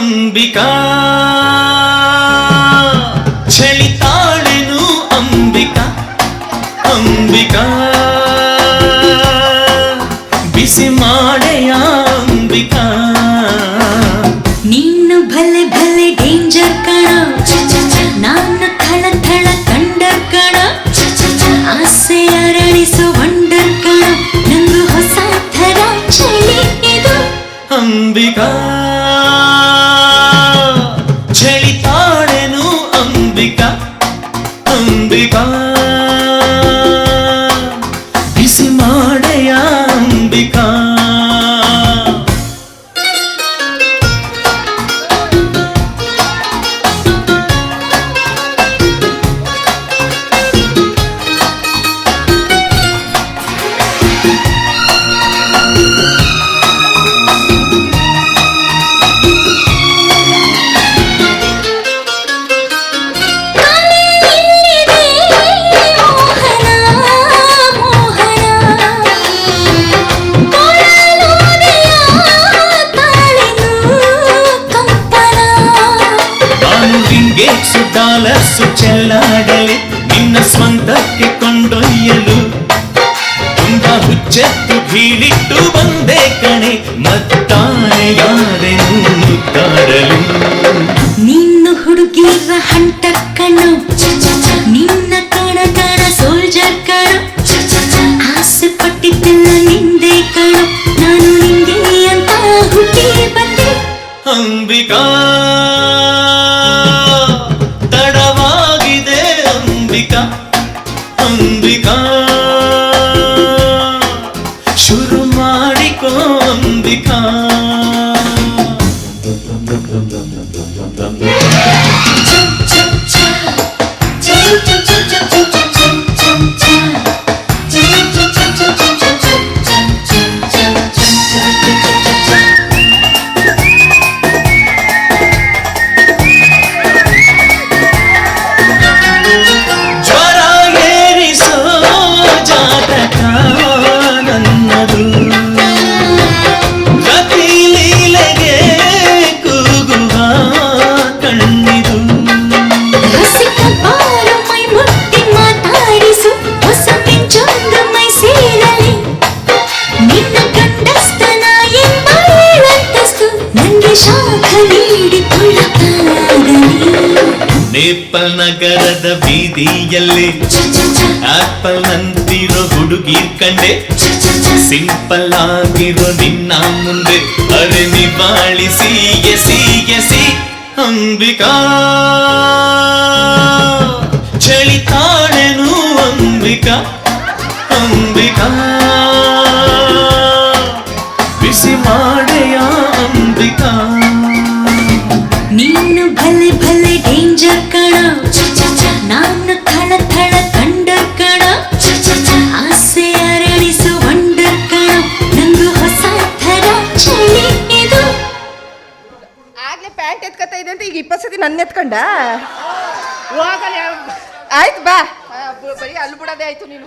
ಅಂಬಿಕಾ. ಚಳಿತಾಳೆನು ಅಂಬಿಕಾ. ಅಂಬಿಕಾ. ಬಿಸಿ ಮಾಡೆಯ ಅಂಬಿಕಾ. ನೀನು ಭಲೆ ಭಲೆ ಡೇಂಜರ್ ಕಣ. ನಾನು ಥಳ ಥಳ ಕಂಡರ್ ಕಣ. ಆಸೆ ಅರಳಿಸೋ ವಂಡರ್ ಕಣ. ನಂದು ಹೊಸ ಥರ ಚಳಿ ಇದು. ಅಂಬಿಕಾ. ನಾನು ರಿಂಗೇಟ್ಸು ಡಾಲರ್ಸು ಚೆಲ್ಲಾಡಲಿ ನಿನ್ನ ಸ್ವಂತಕ್ಕೆ ಕೊಂಡೊಯ್ಯಲು. ತುಂಬ ಹುಚ್ಚೆತ್ತು ಕೀಳಿಟ್ಟು ಬಂದೆ ಕಣೆ ಮತ್ತಾನೆಯಾದೆನು ಮುತ್ತಾಡಲು ನಿನ್ನ ಹುಡುಗಿರ ಹಂಟ ಕಣ ನಿನ್ನ ಕಣ ಕಣ ಸೋಲ್ಜರ್ ಕಣ. ಆಸೆ ಪಟ್ಟಿದ್ದೆಲ್ಲ ನಿಂದೆ ಕಣ ನಾನು ನಿಂಗೆ ಅಂತ ಹುಟ್ಟಿ ಬಂದೆ. Ambika. Chum chum chum chum chum chum chum chum ನೇಪಲ್ ನಗರದ ಬೀದಿಯಲ್ಲಿ ಆಪಲ್ ನಂತಿರೋ ಹುಡುಗಿ ಕಂಡೆ ಸಿಂಪಲ್ ಆಗಿರೋ ನಿನ್ನ ಮುಂದೆ ಅರೆ ನಿವಾಳಿಸಿ ಎಸಿ ಎಸಿ ಅಂಬಿಕಾ ಚಳಿತಾಳೆನು ಅಂಬಿಕಾ ಅಂಬಿಕಾ ಭಲೆ ಡೇಂಜರ್ ಕಣ. ನಾನು ಥಳ ಥಳ ಕಂಡ ಕಣ. ಆಸೆ ಅರೆಣಿಸು ವಂಡರ್ ಕಣ. ನಂದು ಹೊಸ ಥರ ಚಳಿ ಇದು. ಆಗ್ಲೇ ಪ್ಯಾಂಟ್ ಎತ್ಕೊತಾ ಇದೆ ಅಂತ ಈಗ ಇಪ್ಪತ್ತು ಸತಿ ನನ್ನ ಎತ್ಕೊಂಡ? ಆಯ್ತು ಬ- ಬರೀ ಅಲ್ಲಿ ಬಿಡೋದೇ ಆಯ್ತು ನೀನು.